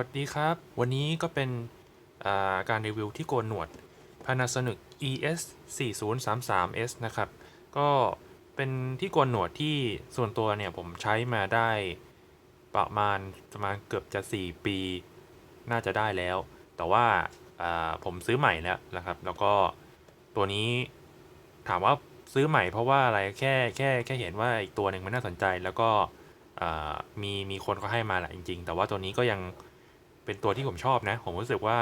วัสดีครับ วันนี้ก็เป็นาการรีวิวที่โกนหนวด Panasonic ES 4033S นะครับ ก็เป็นที่โกนหนวดที่ส่วนตัวเนี่ยผมใช้มาได้ประมาณประมาณเกือบจะ 4 ปี น่าจะได้แล้ว แต่ว่าาผมซื้อใหม่แล้วนะครับ แล้วก็ตัวนี้ถามว่าซื้อใหม่เพราะว่าอะไรแค่แค่แค่เห็นว่าอีกตัวหนึ่งมันน่าสนใจแล้วก็มีมีคนเขาให้มาแหละจริง ๆ แต่ว่าตัวนี้ก็ยัง เป็นตัวที่ผมชอบนะ ผมรู้สึกว่า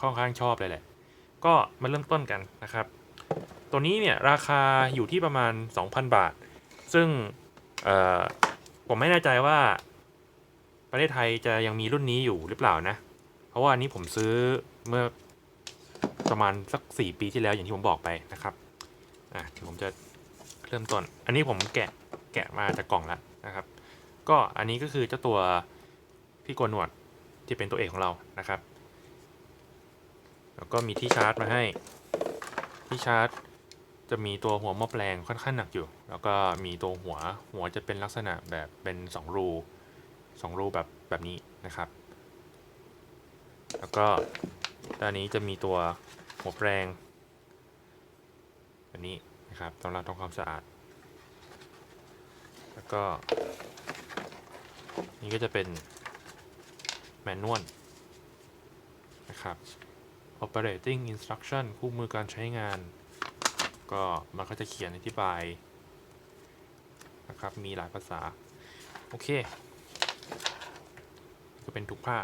ค่อนข้างชอบเลยแหละ ก็มาเริ่มต้นกันนะครับ ตัวนี้เนี่ยราคาอยู่ที่ประมาณ 2,000 บาท ซึ่งผมไม่แน่ใจว่า ประเทศไทยจะยังมีรุ่นนี้อยู่หรือเปล่านะ เพราะว่าอันนี้ผมซื้อเมื่อประมาณสัก 4 ปีที่แล้วอย่างที่ผมบอกไปนะครับ อะผมจะเริ่มต้น อันนี้ผมแกะแกะมาจากกล่องแล้วนะครับ ก็อันนี้ก็คือเจ้าตัวพี่โกนหนวด ที่เป็นตัวเอกของเรานะครับ แล้วก็มีที่ชาร์จมาให้ ที่ชาร์จจะมีตัวหัวม้อแปลงค่อนข้างหนักอยู่ แล้วก็มีตัวหัวหัวจะเป็นลักษณะแบบเป็น 2 รูสองรูแบบแบบนี้นะครับ แล้วก็ด้านนี้จะมีตัวหัวแปลงแบบนี้นะครับสำหรับทำความสะอาด แล้วก็นี่ก็จะเป็น แมนนวลนะครับ operating instruction คู่มือการใช้งาน ก็มันก็จะเขียนอธิบายนะครับ มีหลายภาษา โอเค ก็เป็นทุกผ้า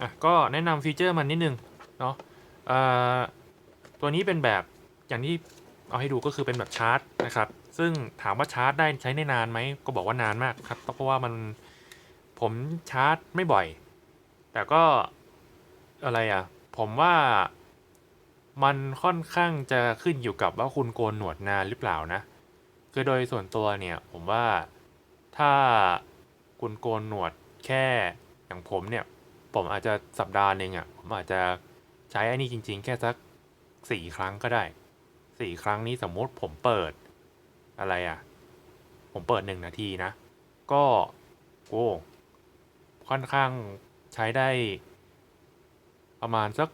อะ ก็แนะนำฟีเจอร์มันนิดนึง เนาะเอ่อตัวนี้เป็นแบบอย่างที่เอาให้ดูก็คือเป็นแบบชาร์จนะครับ ซึ่งถามว่าชาร์จได้ใช้ได้นานไหม ก็บอกว่านานมากครับ เพราะว่ามัน ผมชาร์จไม่บ่อย แต่ก็อะไรอะ ผมว่ามันค่อนข้างจะขึ้นอยู่กับว่าคุณโกนหนวดนานหรือเปล่านะ คือโดยส่วนตัวเนี่ย ผมว่าถ้าคุณโกนหนวดแค่อย่างผมเนี่ย ผมอาจจะสัปดาห์หนึ่งอะ ผมอาจจะใช้อ้นี่จริง ๆ แค่สักสี่ครั้งก็ได้สี่ครั้งนี้สมมติผมเปิดอะไรอะ ผมเปิดหนึ่งนาทีนะ ก็โอ้ ค่อนข้างใช้ได้ ประมาณสัก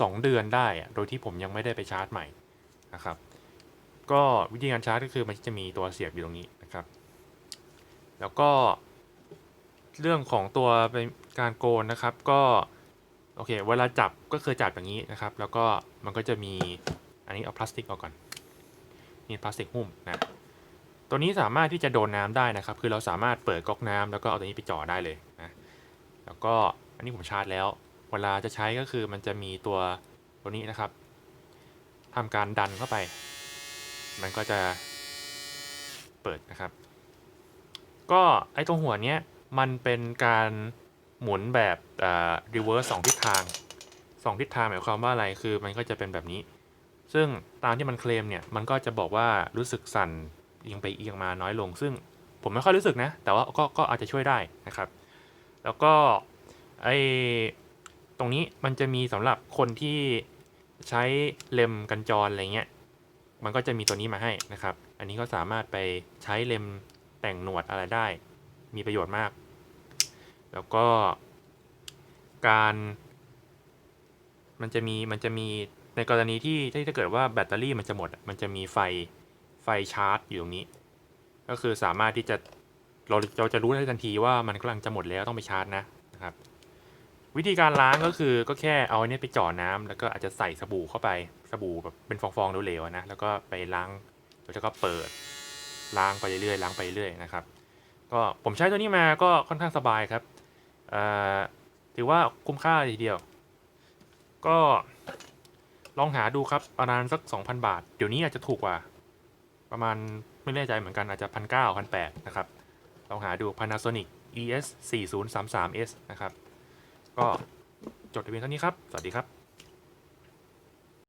สองเดือนได้ โดยที่ผมยังไม่ได้ไปชาร์จใหม่นะครับ ก็วิธีการชาร์จก็คือมันจะมีตัวเสียบอยู่ตรงนี้นะครับ แล้วก็ เรื่องของตัวเป็นการโกนนะครับ ก็โอเค เวลาจับก็คือจับอย่างนี้นะครับ แล้วก็มันก็จะมีอันนี้เอาพลาสติกออกก่อนนี่พลาสติกหุ้มนะ ตัวนี้สามารถที่จะโดนน้ำได้นะครับ คือเราสามารถเปิดก๊อกน้ำแล้วก็เอาตัวนี้ไปจ่อได้เลยนะ แล้วก็อันนี้ผมชาร์จแล้ว เวลาจะใช้ก็คือมันจะมีตัวตัวนี้นะครับทำการดันเข้าไป มันก็จะเปิดนะครับ ก็ไอตัวหัวเนี้ยมันเป็นการหมุนแบบอ่า reverse สองทิศทางสองทิศทางหมายความว่าอะไร คือมันก็จะเป็นแบบนี้ ซึ่งตามที่มันเคลมเนี่ย มันก็จะบอกว่ารู้สึกสั่น เอียงไปเอียงมาน้อยลง ซึ่งผมไม่ค่อยรู้สึกนะ แต่ว่าก็ก็อาจจะช่วยได้นะครับ แล้วก็ไอตรงนี้มันจะมีสำหรับคนที่ใช้เลมกันจรอะไรเงี้ย มันก็จะมีตัวนี้มาให้นะครับ อันนี้ก็สามารถไปใช้เลมแต่งหนวดอะไรได้ มีประโยชน์มาก แล้วก็การมันจะมีมันจะมีในกรณีที่ถ้าเกิดว่าแบตเตอรี่มันจะหมด มันจะมีไฟ ชาร์จอยู่ตรงนี้ ก็คือสามารถที่จะเราเราจะรู้ได้ทันทีว่ามันกำลังจะหมดแล้วต้องไปชาร์จนะนะครับ วิธีการล้างก็คือก็แค่เอาอันนี้ไปจ่อน้ำแล้วก็อาจจะใส่สบู่เข้าไปสบู่แบบเป็นฟองๆเหลวๆนะแล้วก็ไปล้างแล้วก็เปิดล้างไปเรื่อยๆล้างไปเรื่อยๆนะครับ ก็ผมใช้ตัวนี้มาก็ค่อนข้างสบายครับถือว่าคุ้มค่าทีเดียว ก็ลองหาดูครับประมาณสัก 2,000 บาท เดี๋ยวนี้อาจจะถูกกว่า ประมาณไม่แน่ใจเหมือนกันอาจจะพันเก้าพันแปดนะครับลองหาดู Panasonic ES 4033S นะครับ ก็จบทะเบียนเท่านี้ครับ สวัสดีครับ